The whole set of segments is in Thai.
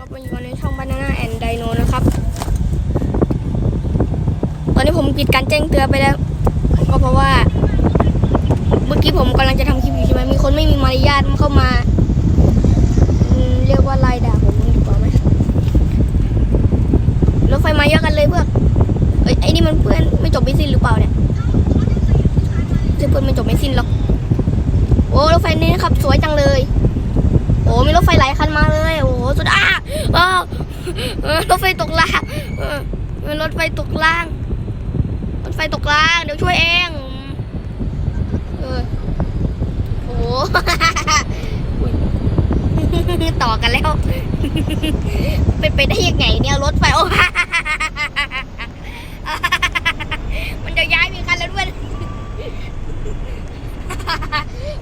ครับมาอยู่กันในช่อง Banana and Dino นะครับ ตอนนี้ผมปิดการแจ้งเตือนไปแล้ว ก็เพราะว่า เมื่อกี้ผมกำลังจะทำคลิปอยู่ใช่ไหมมีคนไม่มีมารยาทเข้ามา เรียกว่าไล่ด่าผมดีกว่าไหมรถไฟมาเยอะกันเลยเพื่อนเอ้ยไอ้นี่มันเพื่อนไม่จบไม่สิ้นหรือเปล่าเนี่ยเพื่อนไม่จบไม่สิ้นหรอก โอ้รถไฟนี้นะครับ สวยจังเลย อ้มีรถไฟหลายคันมาเลย โอ้สุดอ้าวเออรถไฟตกล่างเออเออรถไฟตกล่าง รถไฟตกล่าง เดี๋ยวช่วยเองเออโอ้อุ๊ยต่อกันแล้ว เป็นไปได้ยังไงเนี่ยรถไฟโอ้มันจะย้ายมีคันแล้วด้วย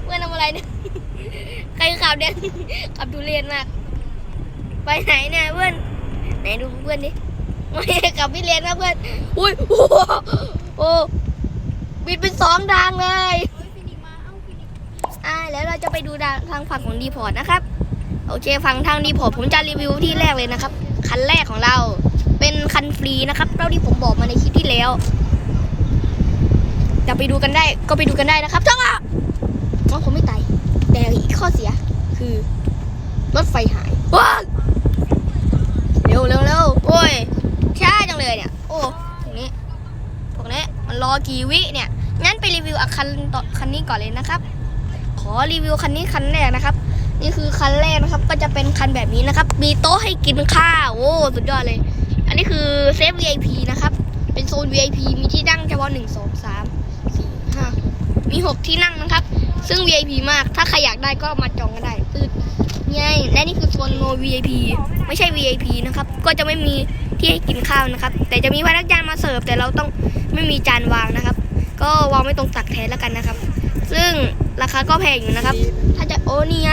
เพื่อนทำอะไรเนี่ย ใครขับเนี่ยขับทุเรียนมาก ไปไหนเนี่ยเพื่อน ไหนดูเพื่อนดิไม่ขับพี่เรียนนะเพื่อน อุ้ยโอ้โหโอ้บิดเป็นสองทางเลยอ่าแล้วเราจะไปดูทางฝั่งของดีพอร์ตนะครับ โอเคฝั่งทางดีพอร์ตผมจะรีวิวที่แรกเลยนะครับ คันแรกของเรา เป็นคันฟรีนะครับเท่าที่ผมบอกมาในคลิปที่แล้วจะไปดูกันได้ก็ไปดูกันได้นะครับจ้าอ๋อผมไม่ตายแต่อีกข้อเสีย คือ รถไฟหายว้าเร็วเร็วเร็วโอ้ยช้าจังเลยเนี่ย โอ้ตรงนี้พวกนี้มันรอกี่วิเนี่ยงั้นไปรีวิวคันต่อคันนี้ก่อนเลยนะครับ ขอรีวิวคันนี้คันแรกนะครับ นี่คือคันแรกนะครับ ก็จะเป็นคันแบบนี้นะครับ มีโต๊ะให้กินข้าวโอ้สุดยอดเลย อันนี้คือเซฟ VIP นะครับ เป็นโซน VIP มีที่นั่งเฉพาะหนึ่งสองสาม มีหกที่นั่งนะครับ ซึ่ง VIP มาก ถ้าใครอยากได้ก็มาจองกันได้ตืดไงและนี่คือโซน no VIP ไม่ใช่ VIP นะครับ ก็จะไม่มีที่ให้กินข้าวนะครับ แต่จะมีพนักงานมาเสิร์ฟ แต่เราต้องไม่มีจานวางนะครับ ก็วางไม่ตรงตักแทนแล้วกันนะครับ ซึ่งราคาก็แพงอยู่นะครับ ถ้าจะโอ้นี่ไง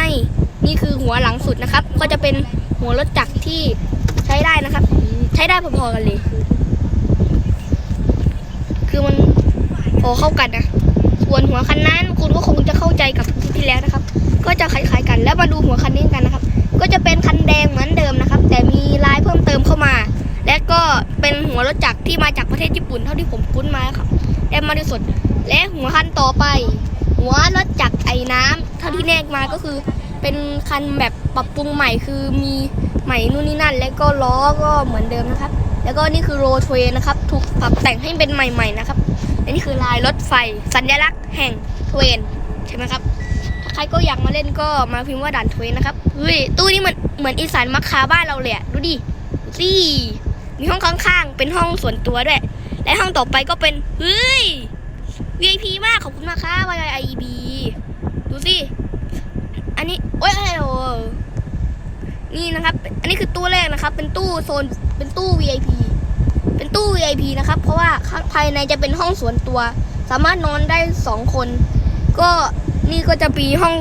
นี่คือหัวหลังสุดนะครับ ก็จะเป็นหัวรถจักรที่ใช้ได้นะครับ ใช้ได้พอๆกันเลย คือมันพอเข้ากันนะ ส่วนหัวคันนั้นคุณก็คงจะเข้าใจกับคลิปที่แล้วนะครับ ก็จะคล้ายๆกัน แล้วมาดูหัวคันนี้กันนะครับ ก็จะเป็นคันแดงเหมือนเดิมนะครับ แต่มีลายเพิ่มเติมเข้ามา และก็เป็นหัวรถจักรที่มาจากประเทศญี่ปุ่นเท่าที่ผมคุ้นมาครับและมาที่สุดและหัวคันต่อไป หัวรถจักรไอ้น้ำเท่าที่แนกมาก็คือเป็นคันแบบปรับปรุงใหม่คือมีใหม่นู่นนี่นั่น แล้วก็ล้อก็เหมือนเดิมนะครับ แล้วก็นี่คือโรเทนะครับ ถูกปรับแต่งให้เป็นใหม่ ๆ นะครับ และนี่คือลายรถไฟ สัญลักษณ์แห่งเทรนใช่ไหมครับ ใครก็อยากมาเล่นก็มาพิมพ์ว่าด่านเทรนนะครับเฮ้ยตู้นี้เหมันเหมือนอีสานมักคาบ้านเราเลยอะดูดิดูสิมีห้องข้างๆ เป็นห้องส่วนตัวด้วย และห้องต่อไปก็เป็นเฮ้ย VIP มากขอบคุณมากครับ YIB ดูสิ อันนี้ โอ้ยอะไรโอ้นี่นะครับ อันนี้คือตู้แรกนะครับ เป็นตู้โซน เป็นตู้ VIP เป็นตู้ VIP นะครับ เพราะว่าภายในจะเป็นห้องส่วนตัว สามารถนอนได้สองคน ก็นี่ก็จะมีห้อง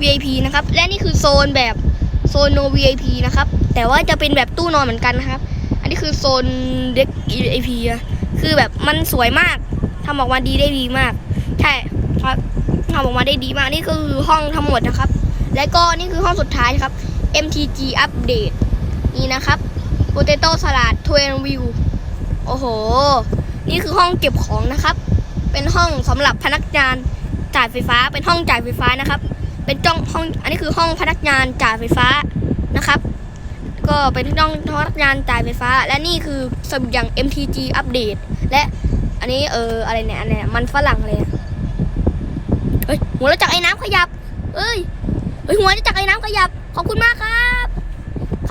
VIP นะครับ และนี่คือโซนแบบโซน no VIP นะครับ แต่ว่าจะเป็นแบบตู้นอนเหมือนกันนะครับ อันนี้คือโซนเด็ก VIP อะคือแบบมันสวยมากทำออกมาดีได้ดีมาก ใช่ครับทำออกมาได้ดีมาก นี่ก็คือห้องทั้งหมดนะครับ และก็นี่คือห้องสุดท้ายครับ MTG Update นี่นะครับ Potato Salad 12 View โอ้โห นี่คือห้องเก็บของนะครับ เป็นห้องสำหรับพนักงานจ่ายไฟฟ้า เป็นห้องจ่ายไฟฟ้านะครับ เป็นจ้องห้อง อันนี้คือห้องพนักงานจ่ายไฟฟ้านะครับ ก็เป็นห้องพนักงานจ่ายไฟฟ้า และนี่คือสมุดอย่าง MTG Update และอันนี้เอออะไรเนี่ยอันเนี้ยมันฝรั่งเลยเฮ้ยหัวรถจักไอ้น้ำขยับเอ้ยเฮ้ยหัวรถจักไอ้น้ำขยับ ขอบคุณมากครับ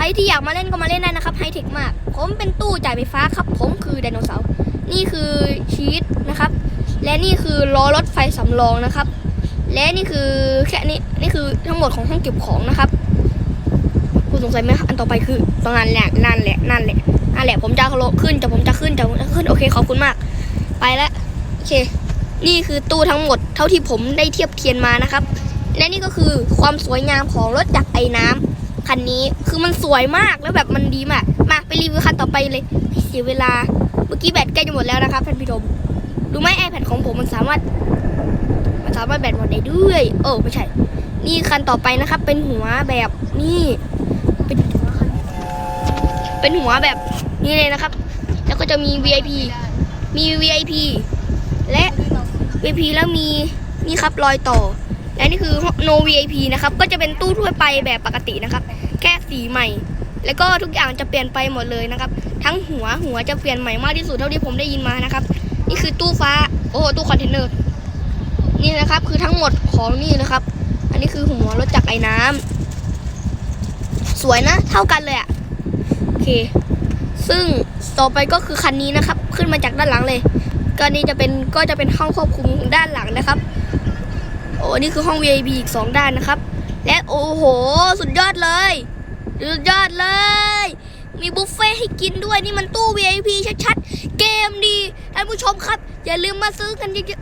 รที่อยากมาเล่นก็มาเล่นได้นะครับไฮเทคมาก ผมเป็นตู้จ่ายไฟฟ้าครับ ผมคือไดโนเสาร์นี่คือชีสนะครับ และนี่คือล้อรถไฟสำรองนะครับ และนี่คือแค่นี้นี่คือทั้งหมดของห้องเก็บของนะครับคุณสงสัยไหมอันต่อไปคือตรงนั้นแหละนั่นแหละนั่นแหละนั่นแหละผมจะขึ้นจะผมจะขึ้นจะผมจะขึ้นโอเคขอบคุณมาก ไปแล้วโอเค นี่คือตู้ทั้งหมดเท่าที่ผมได้เทียบเทียนมานะครับ และนี่ก็คือความสวยงามของรถจักรไอ้น้ำ คันนี้คือมันสวยมากแล้วแบบมันดีมากมาไปรีวิวคันต่อไปเลยเสียเวลาเมื่อกี้แบตใกล้จะหมดแล้วนะครับท่านผู้ชมดูไหม iPad ของผมมันสามารถ มันสามารถแบตหมดได้ด้วยโอ้ไม่ใช่ นี่คันต่อไปนะครับ เป็นหัวแบบนี่ เป็นหัวคันเป็นหัวแบบนี้เลยนะครับ แล้วก็จะมี VIP มี VIP และ VIP แล้วมีนี่ครับรอยต่อ และนี่คือ no VIP นะครับ ก็จะเป็นตู้ทั่วไปแบบปกตินะครับ แค่สีใหม่ แล้วก็ทุกอย่างจะเปลี่ยนไปหมดเลยนะครับ ทั้งหัวหัวจะเปลี่ยนใหม่มากที่สุดเท่าที่ผมได้ยินมานะครับ นี่คือตู้ฟ้า โอ้โหตู้คอนเทนเนอร์ นี่นะครับ คือทั้งหมดของนี่นะครับ อันนี้คือหัวรถจักรไอ้น้ำสวยนะ เท่ากันเลยอะโอเค ซึ่งต่อไปก็คือคันนี้นะครับ ขึ้นมาจากด้านหลังเลยก็นี่จะเป็นก็จะเป็นห้องควบคุมด้านหลังนะครับ อ้นี่คือห้อง VIP อีกสองด้านนะครับ และโอ้โห สุดยอดเลย สุดยอดเลย มีบุฟเฟ่ให้กินด้วยนี่มันตู้ VIP ชัดๆ เกมดีท่านผู้ชมครับ อย่าลืมมาซื้อกันเยอะ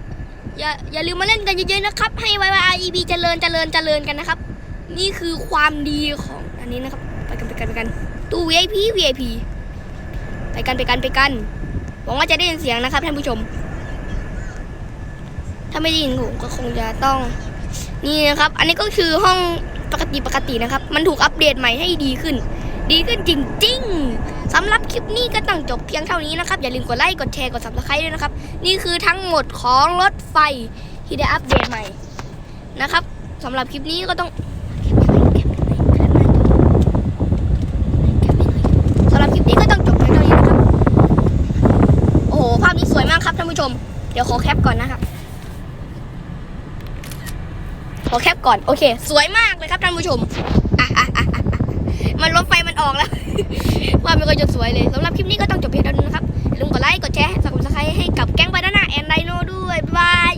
ๆอย่าอย่าลืมมาเล่นกันเยอะๆนะครับ ให้ YYEB เจริญเจริญเจริญกันนะครับ นี่คือความดีของอันนี้นะครับ ไปกันไปกันไปกัน ตู้ VIP VIP ไปกันไปกันไปกันหวังว่าจะได้ยินเสียงนะครับท่านผู้ชม ถ้าไม่ได้ยินผมก็คงจะต้อง นี่นะครับ อันนี้ก็คือห้องปกติปกตินะครับ มันถูกอัปเดตใหม่ให้ดีขึ้น ดีขึ้นจริง ๆสำหรับคลิปนี้ก็ต้องจบเพียงเท่านี้นะครับ อย่าลืมกดไลค์กดแชร์กด subscribe ด้วยนะครับ นี่คือทั้งหมดของรถไฟที่ได้อัปเดตใหม่นะครับสำหรับคลิปนี้ก็ต้องสำหรับคลิปนี้ก็ต้องจบเพียงเท่านี้นะครับ โอ้โหภาพนี้สวยมากครับท่านผู้ชม เดี๋ยวขอแคปก่อนนะครับ ขอแคปก่อนโอเค สวยมากเลยครับท่านผู้ชมมันลบไฟมันออกแล้วว่าไม่ค่อยจะสวยเลยสำหรับคลิปนี้ก็ต้องจบเพียงเท่านี้นะครับอย่าลืมกดไลค์กดแชร์สับสไครต์ให้กับแก๊งบานาน่าแอนไดโนด้วยบ๊ายบาย